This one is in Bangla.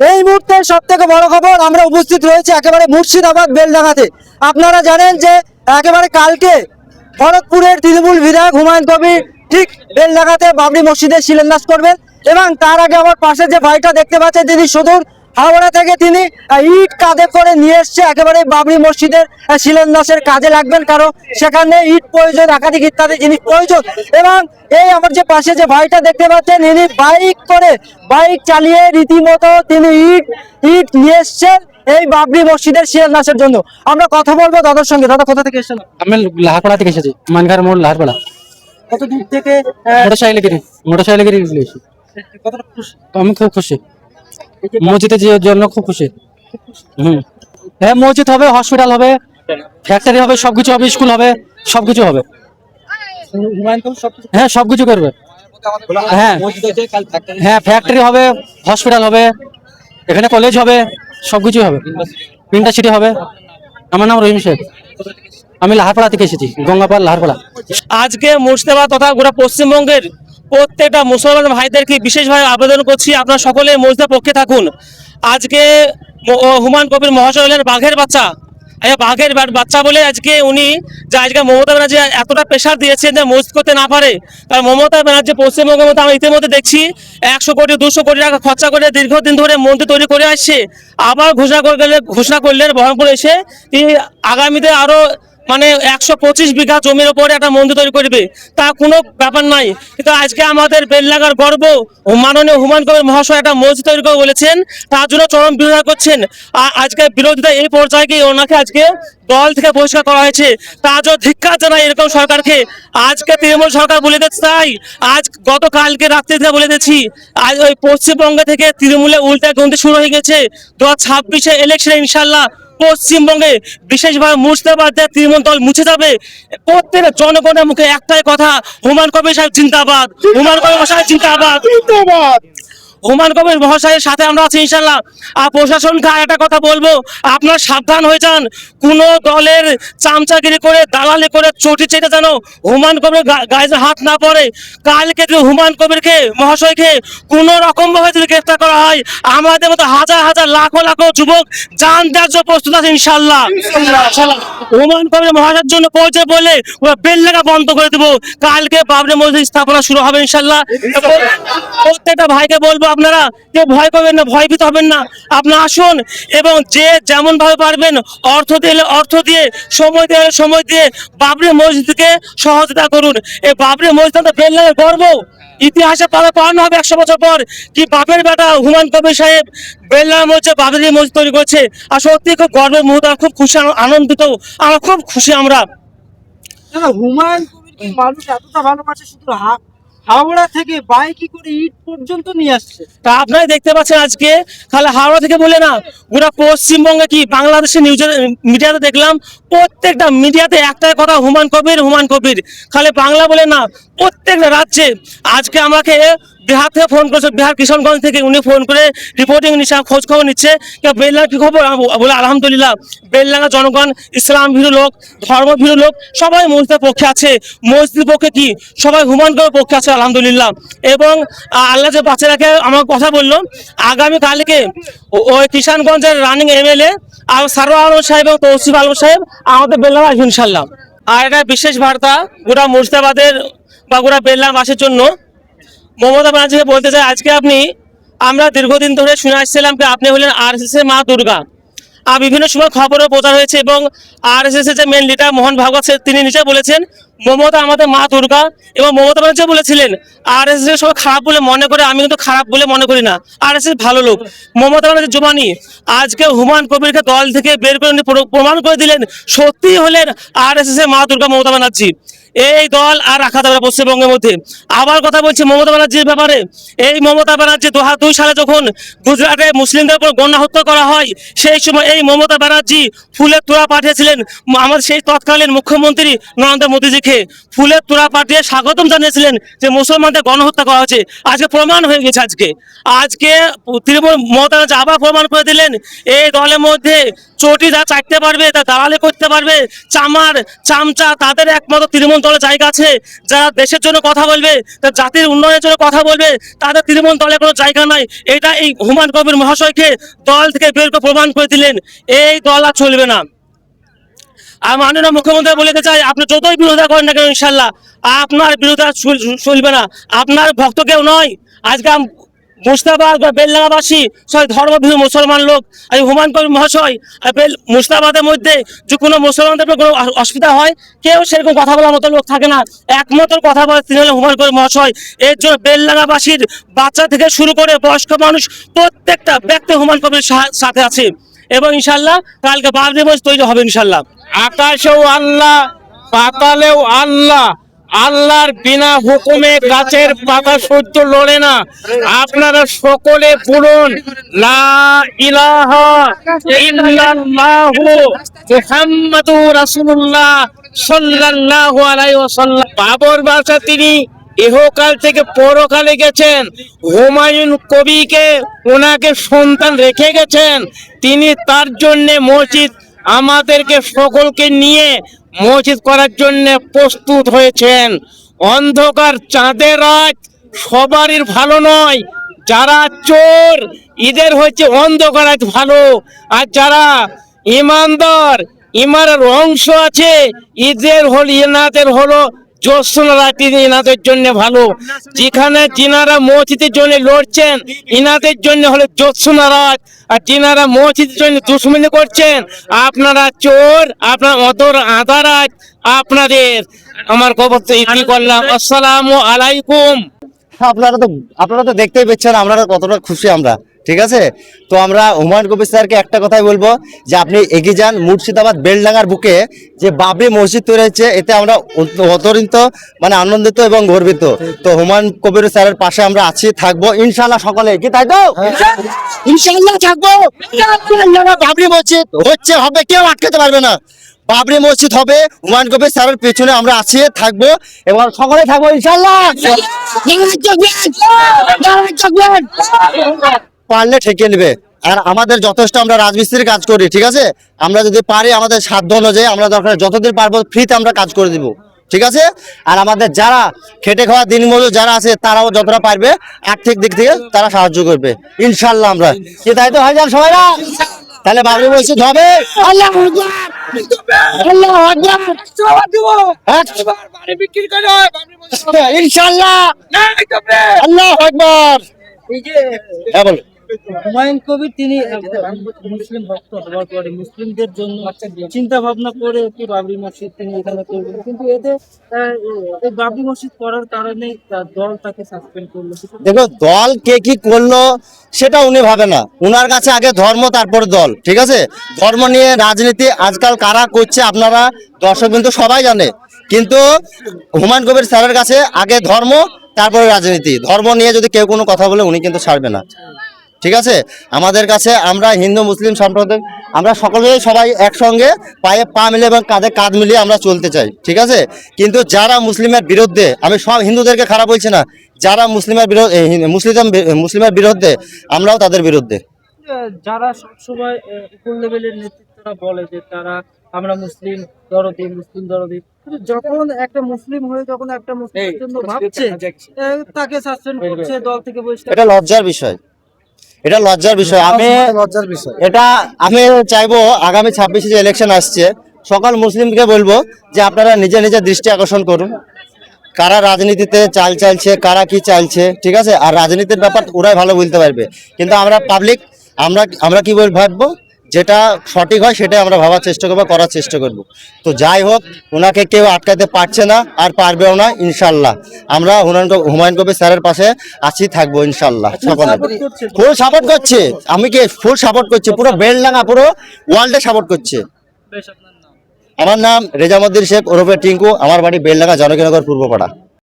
এই মুহূর্তে সব থেকে বড় খবর, আমরা উপস্থিত রয়েছে একেবারে মুর্শিদাবাদ বেলডাঙ্গাতে। আপনারা জানেন যে একেবারে কালকে ভরতপুরের তৃণমূল বিধায়ক হুমায়ুন কবির ঠিক বেলডাঙ্গাতে বাবরি মসজিদের শিলান্যাস করবেন এবং তার আগে আমার পাশে যে ভাইটা দেখতে পাচ্ছেন তিনি সুদূর হাওড়া থেকে তিনি ইট কাঁধে করে নিয়ে এসছে একেবারে বাবরি মসজিদের শিলান্যাসের কাজে লাগবেন কারণ সেখানে ইট প্রয়োজন একাধিক ইত্যাদি জিনিস প্রয়োজন। এবং এই আমার যে পাশে যে ভাইটা দেখতে পাচ্ছেন ইনি বাইক করে বাইক চালিয়ে রীতিমতো তিনি ইট ইট নিয়ে এসছেন এই বাবরি মসজিদের শিলান্যাসের জন্য। আমরা কথা বলব দাদার সঙ্গে। দাদা কোথা থেকে এসেছেন? আমি লাহারপাড়া থেকে এসেছি মানঘার মোড় লাহারপাড়া। কত দূর থেকে মোটর সাইকেলে গিয়ে মোটর সাইকেলে গিয়ে কতটা খুশি? আমি খুব খুশি। মসজিদে যাওয়ার জন্য খুব খুশি। হুম। হ্যাঁ মসজিদ হবে হসপিটাল হবে ফ্যাক্টরি হবে সবকিছু হবে স্কুল হবে সবকিছু হবে। হ্যাঁ সবকিছু করবে। হ্যাঁ। হ্যাঁ ফ্যাক্টরি হবে হসপিটাল হবে এখানে কলেজ হবে সবকিছু হবে। ইন্ডাস্ট্রি হবে। আমার নাম রহিম শেখ। আমি লাহারপাড়া থেকে এসেছি গঙ্গাপাড় লাহারপাড়া। আজকে মুর্শিদাবাদ তথা গোটা পশ্চিমবঙ্গের প্রত্যেকটা মুসলমান ভাইদেরকে বিশেষভাবে আবেদন করছি, আপনারা সকলে মসজিদের পক্ষে থাকুন। আজকে হুমায়ুন কবির মহাশয় হলেন বাঘের বাচ্চা। এই বাঘের বাচ্চা বলে আজকে উনি যে আজকে মমতা ব্যানার্জি এতটা প্রেশার দিয়েছেন যে মসজিদ করতে না পারে কারণ মমতা ব্যানার্জি পশ্চিমবঙ্গের মধ্যে আমরা ইতিমধ্যে দেখছি, একশো কোটি, দুশো কোটি টাকা খরচা করে দীর্ঘদিন ধরে মন্দির তৈরি করে আসছে। আবার ঘোষণা করে গেলে ঘোষণা করলেন বহরমপুর এসে, তিনি আগামীতে আরও মানে একশো পঁচিশ বিঘা জমির উপরে একটা মন্দির তৈরি করবে। তা কোনো ব্যাপার নাই। কিন্তু আজকে আমাদের বেললাগার গর্ব মাননীয় হুমায়ুন কবির মহাশয় একটা মসজিদ তৈরি করে বলেছেন, তার জন্য চরম বিরোধিতা করছেন। আজকে বিরোধিতা এই পর্যায়ে গিয়ে ওনাকে আজকে দল থেকে বহিষ্কার করা হয়েছে। তার জন্য ধিক্কার জানাই এরকম সরকারকে। আজকে তৃণমূল সরকার বলে দিতে চাই আজ গতকালকে রাত্রি থেকে বলে দিচ্ছি আজ ওই পশ্চিমবঙ্গ থেকে তৃণমূলে উল্টা গন্তি শুরু হয়ে গেছে। দু হাজার ছাব্বিশে ইলেকশনে ইনশাল্লাহ পশ্চিমবঙ্গে বিশেষভাবে মুর্শিদাবাদ তৃণমূল দল মুছে যাবে, প্রত্যেক জনগণের মুখে একটাই কথা হুমান কবির সাহেব চিন্তাবাদ হুমান কবির সাহেব জিন্দাবাদ। হুমায়ুন কবির মহাশয়ের সাথে আমরা আছি ইনশাল্লাহ আর প্রশাসনকে আর একটা কথা বলব, আপনার সাবধান হয়ে যান। কোন দলের চামচাগিরি করে, দালালি করে চটি চেটে যেন হুমায়ুন কবির গায়ে হাত না পড়ে। কালকে যদি হুমায়ুন কবিরকে, মহাশয়কে কোন রকম ভাবে যদি গ্রেফতার করা হয়, আমাদের মতো হাজার হাজার, লাখো লাখো যুবক যান দেওয়ার জন্য প্রস্তুত আছে ইনশাল্লাহ হুমায়ুন কবির মহাশয়ের জন্য পৌঁছে বলে ওরা বেল লাগা বন্ধ করে দেবো। কালকে বাবরি মসজিদ স্থাপনা শুরু হবে ইনশাল্লাহ প্রত্যেকটা ভাইকে বলব আপনারা যে ভয় করবেন না, ভয়ভীত হবেন না। আপনারা আসুন এবং যে যেমন ভাবে পারবেন অর্থ দিলে অর্থ দিয়ে, সময় দিয়ে সময় দিয়ে বাবরি মসজিদকে সহযোগিতা করুন। এই বাবরি মসজিদ বেলনামের গর্ব। ইতিহাসে পাবে পাওয়ানো হবে একশো বছর পর। কি বাপের বেটা হুমান কবির সাহেব বেলনাম হচ্ছে বাবরি মসজিদ তৈরি করছে? আর সত্যি খুব গর্বের মুহূর্ত খুব খুশি, আনন্দিত আমরা খুব খুশি আমরা। হুমায়ুন মানুষ এতটা ভালোবাসে শুধু হা- হাওড়া থেকে বাইকে করে ইট পর্যন্ত নিয়ে আসছে। তা আপনারা দেখতে পাচ্ছেন আজকে। তাহলে হাওড়া থেকে বলে না, গোটা পশ্চিমবঙ্গে কি বাংলাদেশের নিউজ মিডিয়াতে দেখলাম, প্রত্যেকটা মিডিয়াতে একটাই কথা হুমান কবির হুমান কবির। খালে বাংলা বলে না, প্রত্যেকটা রাজ্যে আজকে আমাকে বিহার থেকে ফোন করেছে, বিহার কিশনগঞ্জ থেকে উনি ফোন করে রিপোর্টিং নিচ্ছে খোঁজ খবর নিচ্ছে। বেললার কি খবর? বলে, আলহামদুলিল্লাহ বেললাঙ্গা জনগণ ইসলাম ভীরু লোক ধর্ম ভীরু লোক, সবাই মসজিদের পক্ষে আছে। মসজিদের পক্ষে কি? সবাই হুমায়ুন কবির পক্ষে আছে, আলহামদুলিল্লাহ। এবং আল্লাহ যে বাচ্চা রাখে, আমার কথা বলল, আগামী কালকে ও- ওই কিষানগঞ্জের রানিং এমএলএ আর সারোয়ার আলম সাহেব এবং তৌসিফ আলম সাহেব আমাদের বেললাম আসবে ইনশাল্লাহ আর এটা বিশেষ বার্তা গোটা মুর্শিদাবাদের বা গোটা বেললামবাসীর জন্য। মমতা ব্যানার্জিকে বলতে চাই, আজকে আপনি, আমরা দীর্ঘদিন ধরে শুনে আসছিলাম যে আপনি হলেন আর এস মা দুর্গা। আর বিভিন্ন সময় খবরও প্রচার হয়েছে এবং আর এস যে মেন লিডার মোহন ভাগবত তিনি নিজে বলেছেন, মমতা আমাদের মা দুর্গা এবং মমতা ব্যানার্জি বলেছিলেন আর এস এস খারাপ বলে মনে করে, আমি কিন্তু খারাপ বলে মনে করি না। আর এস ভালো লোক। মমতা ব্যানার্জি জমানি আজকে হুমায়ুন কবিরকে দল থেকে বের করে প্রমাণ করে দিলেন সত্যি হলেন আর এস এস এর মা দুর্গা মমতা ব্যানার্জি। এই দল আর রাখা যাবে পশ্চিমবঙ্গের মধ্যে। আবার কথা বলছি মমতা ব্যানার্জির ব্যাপারে। এই মমতা ব্যানার্জি দু হাজার দুই সালে যখন গুজরাটে মুসলিমদের উপর গণনা হত্যা করা হয়, সেই সময় এই মমতা ব্যানার্জি ফুলের তোড়া পাঠিয়েছিলেন। আমাদের সেই তৎকালীন মুখ্যমন্ত্রী নরেন্দ্র মোদীজিকে ফুলের তোড়া পাঠিয়ে স্বাগতম জানিয়েছিলেন যে মুসলমানদের গণহত্যা করা হয়েছে। আজকে প্রমাণ হয়ে গেছে আজকে। আজকে তৃণমূল মমতা ব্যানার্জি আবার প্রমাণ করে দিলেন, এই দলের মধ্যে চটি যা চাইতে পারবে, তা দালালি করতে পারবে। চামার, চামচা তাদের একমাত্র তৃণমূল দলের জায়গা আছে। যারা দেশের জন্য কথা বলবে, তা জাতির উন্নয়নের জন্য কথা বলবে, তাদের তৃণমূল দলে কোনো জায়গা নাই। এটা এই হুমায়ুন কবির মহাশয়কে দল থেকে বের করে প্রমাণ করে দিলেন। এই দল আর চলবে না। আর মাননীয় মুখ্যমন্ত্রী বলে দিতে চাই, আপনি যতই বিরোধিতা করেন না কেন ইনশাল্লাহ, আপনার বিরোধিতা চল- চলবে না। আপনার ভক্ত কেউ নয়। আজকে মুস্তাবাদ বা বেলডাঙ্গাবাসী সবাই ধর্মভীরু মুসলমান লোক, আর এই হুমায়ুন কবির মহাশয় বেল মুস্তাবাদের মধ্যে যে কোনো মুসলমানদের কোনো অসুবিধা হয়, কেউ সেরকম কথা বলার মতো লোক থাকে না। একমাত্র কথা বলে তিনি হলেন হুমায়ুন কবির মহাশয়। এর জন্য বেলডাঙ্গাবাসীর বাচ্চা থেকে শুরু করে বয়স্ক মানুষ প্রত্যেকটা ব্যক্তি হুমায়ুন কবির সাথে আছে। এবং ইনশাল্লাহ কালকে বাবরি মসজিদ তৈরি হবে ইনশাল্লাহ আকাশেও আল্লাহ, পাতালেও আল্লাহ আল্লাহর বিনা হুকুমে গাছের পাতা সহ্য লড়ে না। আপনারা সকলে ওয়াসাল্লাম। বাবর বাদশা তিনি ইহকাল থেকে পরকালে গেছেন। হুমায়ুন কবিকে ওনাকে সন্তান রেখে গেছেন। তিনি তার জন্যে মসজিদ আমাদেরকে সকলকে নিয়ে মসজিদ করার জন্য প্রস্তুত হয়েছেন। অন্ধকার চাঁদের রাত সবারই ভালো নয়। যারা চোর, ঈদের হচ্ছে অন্ধকার রাত ভালো। আর যারা ইমানদার, ইমানের অংশ আছে, ঈদের হল ইনাদের হলো ভালো। যেখানে মসজিদের জন্য লড়ছেন জন্য আর মসজিদের জন্য করছেন, আপনারা চোর, আপনার অদর আদারাত আপনাদের। আমার খবর করলাম? আসসালামু আলাইকুম। আপনারা তো আপনারা তো দেখতেই পাচ্ছেন আমরা কতটা খুশি আমরা। ঠিক আছে? তো আমরা হুমায়ুন কবির স্যারকে একটা কথাই বলব যে আপনি এগিয়ে যান মুর্শিদাবাদ বেলডাঙ্গার বুকে যে বাবরি মসজিদ তৈরি হয়েছে এতে আমরা অতরিন্ত মানে আনন্দিত এবং গর্বিত। তো হুমায়ুন কবির স্যারের পাশে আমরা আছি থাকব। ইনশাল্লাহ সকলে কি তাই তো? ইনশাল্লাহ থাকব। বাবরি মসজিদ হচ্ছে হবে কেউ আটকাতে পারবে না। বাবরি মসজিদ হবে হুমায়ুন কবির স্যারের পেছনে আমরা আছি থাকব এবং সকলে থাকব ইনশাল্লাহ পারলে ঠেকে নেবে। আর আমাদের যথেষ্ট আমরা রাজমিস্ত্রির কাজ করি ঠিক আছে? আমরা যদি পারি আমাদের সাধ্য অনুযায়ী আমরা দরকার যতদিন পারব ফ্রিতে আমরা কাজ করে দিব ঠিক আছে? আর আমাদের যারা খেটে খাওয়া দিনমজুর যারা আছে তারাও যতটা পারবে আর্থিক দিক থেকে তারা সাহায্য করবে। ইনশাল্লাহ আমরা। কি তাই তো হয়ে? যান সবাই না তাহলে বাবরি মসজিদ হবে আল্লাহ? ইনশাল্লাহ আল্লাহ হ্যাঁ বলো। হুমায়ুন কবির তিনি মুসলিম ভক্ত হওয়ার পরে মুসলিমদের জন্য চিন্তা ভাবনা করে বাবরি মসজিদ তিনি এখানে করবেন কিন্তু এতে বাবরি মসজিদ করার কারণে দল তাকে সাসপেন্ড করল। দেখো, দল কে কি করল সেটা উনি ভাবে না। উনার কাছে আগে ধর্ম, তারপরে দল, ঠিক আছে? ধর্ম নিয়ে রাজনীতি আজকাল কারা করছে আপনারা দর্শক কিন্তু সবাই জানে। কিন্তু হুমায়ুন কবির স্যারের কাছে আগে ধর্ম, তারপরে রাজনীতি। ধর্ম নিয়ে যদি কেউ কোনো কথা বলে, উনি কিন্তু ছাড়বে না। ঠিক আছে? আমাদের কাছে আমরা হিন্দু মুসলিম সম্প্রদায় আমরা সকলেই সবাই একসঙ্গে পায়ে পা মিলে এবং কাঁধে কাঁধ মিলিয়ে আমরা চলতে চাই ঠিক আছে? কিন্তু যারা মুসলিমের বিরুদ্ধে আমি সব হিন্দুদেরকে খারাপ বলছি না যারা মুসলিমের বিরুদ্ধে মুসলিম মুসলিমের বিরুদ্ধে আমরাও তাদের বিরুদ্ধে। যারা সবসময় উপর লেভেলের নেতৃত্বরা বলে যে তারা আমরা মুসলিম দরদি মুসলিম দরদি যখন একটা মুসলিম হয়ে যখন একটা মুসলিমের জন্য ভাবছে তাকে সাসপেন্ড করছে দল থেকে বহিষ্কার এটা লজ্জার বিষয়। এটা লজ্জার বিষয়। আমি লজ্জার বিষয়। এটা আমি চাইব আগামী ছাব্বিশে যে ইলেকশন আসছে সকল মুসলিমকে বলব যে আপনারা নিজে নিজে দৃষ্টি আকর্ষণ করুন। কারা রাজনীতিতে চাল চালছে কারা কি চালছে ঠিক আছে? আর রাজনীতির ব্যাপার ওরাই ভালো বলতে পারবে। কিন্তু আমরা পাবলিক আমরা আমরা কি বলব ভাববো? যেটা সঠিক হয় সেটাই আমরা ভাবার চেষ্টা করব করার চেষ্টা করব। তো যাই হোক ওনাকে কেউ আটকাতে পারছে না আর পারবেও না ইনশাল্লাহ। আমরা হুমায়ুন কবি- হুমায়ুন কবির স্যারের পাশে আছি থাকব ইনশাল্লাহ। সকলে ফুল সাপোর্ট করছে আমি কি ফুল সাপোর্ট করছি? পুরো বেলডাঙ্গা পুরো ওয়ার্ল্ডে সাপোর্ট করছে। বেশ আপনার নাম? আমার নাম রেজামুদ্দিন শেখ ওরফে টিঙ্কু। আমার বাড়ি বেলডাঙ্গা জনকনগর পূর্বপাড়া।